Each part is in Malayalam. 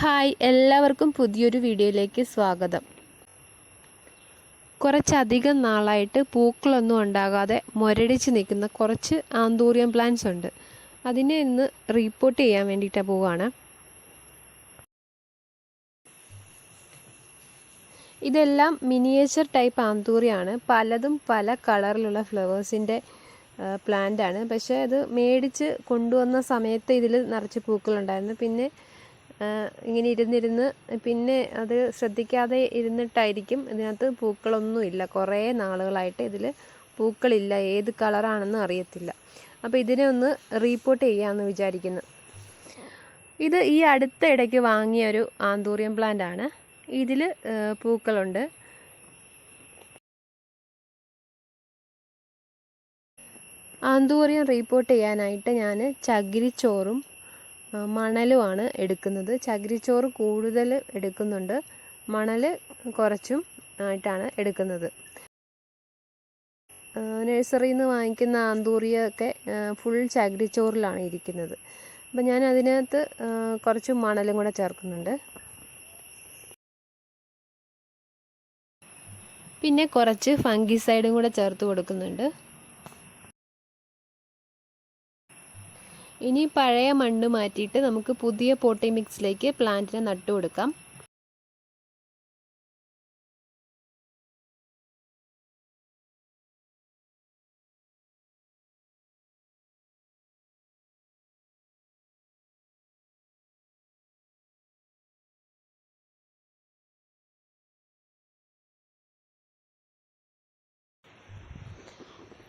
ഹായ് എല്ലാവർക്കും പുതിയൊരു വീഡിയോയിലേക്ക് സ്വാഗതം. കുറച്ചധികം നാളായിട്ട് പൂക്കളൊന്നും ഉണ്ടാകാതെ മുരടിച്ച് നിൽക്കുന്ന കുറച്ച് ആന്തൂറിയം പ്ലാന്റ്സ് ഉണ്ട്. അതിനെ ഇന്ന് റീപ്പോർട്ട് ചെയ്യാൻ വേണ്ടിയിട്ട് പോവുകയാണ് ഇതെല്ലാം മിനിയേച്ചർ ടൈപ്പ് ആന്തൂറിയാണ്. പലതും പല കളറിലുള്ള ഫ്ലവേഴ്സിന്റെ പ്ലാന്റ് ആണ്. പക്ഷേ അത് മേടിച്ച് കൊണ്ടുവന്ന സമയത്ത് ഇതിൽ നിറച്ച് പൂക്കളുണ്ടായിരുന്നു. പിന്നെ ഇങ്ങനെ ഇരുന്നിരുന്ന് പിന്നെ അത് ശ്രദ്ധിക്കാതെ ഇരുന്നിട്ടായിരിക്കും ഇതിനകത്ത് പൂക്കളൊന്നുമില്ല. കുറേ നാളുകളായിട്ട് ഇതിൽ പൂക്കളില്ല. ഏത് കളറാണെന്ന് അറിയത്തില്ല. അപ്പോൾ ഇതിനെ ഒന്ന് റീപ്പോർട്ട് ചെയ്യാമെന്ന് വിചാരിക്കുന്നു. ഇത് ഈ അടുത്ത ഇടയ്ക്ക് വാങ്ങിയ ഒരു ആന്തൂറിയം പ്ലാന്റ് ആണ്. ഇതിൽ പൂക്കളുണ്ട്. ആന്തൂറിയം റീപ്പോർട്ട് ചെയ്യാനായിട്ട് ഞാൻ ചകിരിച്ചോറും മണലുമാണ് എടുക്കുന്നത്. ചകിരിച്ചോറ് കൂടുതൽ എടുക്കുന്നുണ്ട്. മണൽ കുറച്ചും ആയിട്ടാണ് എടുക്കുന്നത്. നഴ്സറിയിൽ നിന്ന് വാങ്ങിക്കുന്ന ആന്തൂറിയൊക്കെ ഫുൾ ചകിരിച്ചോറിലാണ് ഇരിക്കുന്നത്. അപ്പം ഞാൻ അതിനകത്ത് കുറച്ച് മണലും കൂടെ ചേർക്കുന്നുണ്ട്. പിന്നെ കുറച്ച് ഫംഗിസൈഡും കൂടെ ചേർത്ത് കൊടുക്കുന്നുണ്ട്. ഇനി പഴയ മണ്ണ് മാറ്റിയിട്ട് നമുക്ക് പുതിയ പോട്ടി മിക്സിലേക്ക് പ്ലാന്റിനെ നട്ടു കൊടുക്കാം.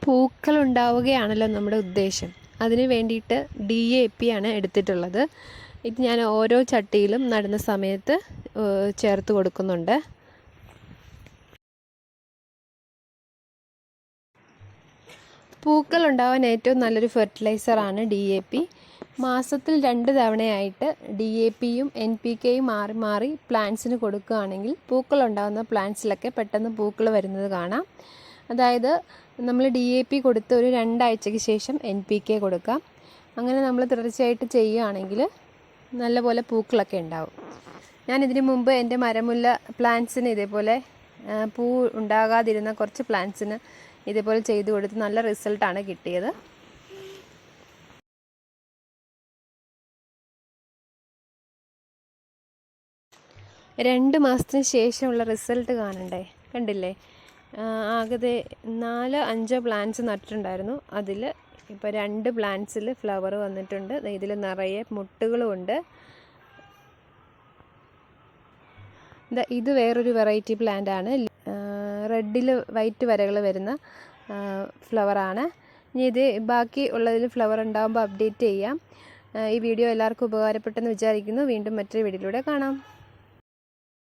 പൂക്കൾ ഉണ്ടാവുകയാണല്ലോ നമ്മുടെ ഉദ്ദേശം. അതിന് വേണ്ടിയിട്ട് ഡി എ പി ആണ് എടുത്തിട്ടുള്ളത്. ഇത് ഞാൻ ഓരോ ചട്ടിയിലും നടുന്ന സമയത്ത് ചേർത്ത് കൊടുക്കുന്നുണ്ട്. പൂക്കൾ ഉണ്ടാവാൻ ഏറ്റവും നല്ലൊരു ഫെർട്ടിലൈസറാണ് ഡി എ പി മാസത്തിൽ രണ്ട് തവണയായിട്ട് ഡി എ പിയും എൻ പി കെയും മാറി മാറി പ്ലാന്റ്സിന് കൊടുക്കുകയാണെങ്കിൽ പൂക്കൾ ഉണ്ടാകുന്ന പ്ലാന്റ്സിലൊക്കെ പെട്ടെന്ന് പൂക്കൾ വരുന്നത് കാണാം. അതായത് നമ്മൾ ഡി എ പി കൊടുത്ത് ഒരു രണ്ടാഴ്ചയ്ക്ക് ശേഷം എൻ പി കെ കൊടുക്കാം. അങ്ങനെ നമ്മൾ തുടർച്ചയായിട്ട് ചെയ്യുകയാണെങ്കിൽ നല്ലപോലെ പൂക്കളൊക്കെ ഉണ്ടാവും. ഞാൻ ഇതിനു മുമ്പ് എന്റെ മരമുല്ല പ്ലാന്റ്സിന് ഇതേപോലെ പൂ ഉണ്ടാകാതിരുന്ന കുറച്ച് പ്ലാന്റ്സിന് ഇതേപോലെ ചെയ്തു കൊടുത്ത് നല്ല റിസൾട്ടാണ് കിട്ടിയത്. രണ്ട് മാസത്തിന് ശേഷമുള്ള റിസൾട്ട് കാണണ്ടേ? കണ്ടില്ലേ? ആകെ നാല് അഞ്ച് പ്ലാന്റ്സ് നട്ടിട്ടുണ്ടായിരുന്നു. അതിൽ ഇപ്പോൾ രണ്ട് പ്ലാന്റ്സിൽ ഫ്ലവർ വന്നിട്ടുണ്ട്. ഇതിൽ നിറയെ മുട്ടുകളുമുണ്ട് ഇത് വേറൊരു വെറൈറ്റി പ്ലാന്റ് ആണ്. റെഡിൽ വൈറ്റ് വരകൾ വരുന്ന ഫ്ലവറാണ് ഇനി ഇത് ബാക്കി ഉള്ളതിൽ ഫ്ലവർ ഉണ്ടാകുമ്പോൾ അപ്ഡേറ്റ് ചെയ്യാം. ഈ വീഡിയോ എല്ലാവർക്കും ഉപകാരപ്പെട്ടെന്ന് വിചാരിക്കുന്നു. വീണ്ടും മറ്റൊരു വീഡിയോയിലൂടെ കാണാം.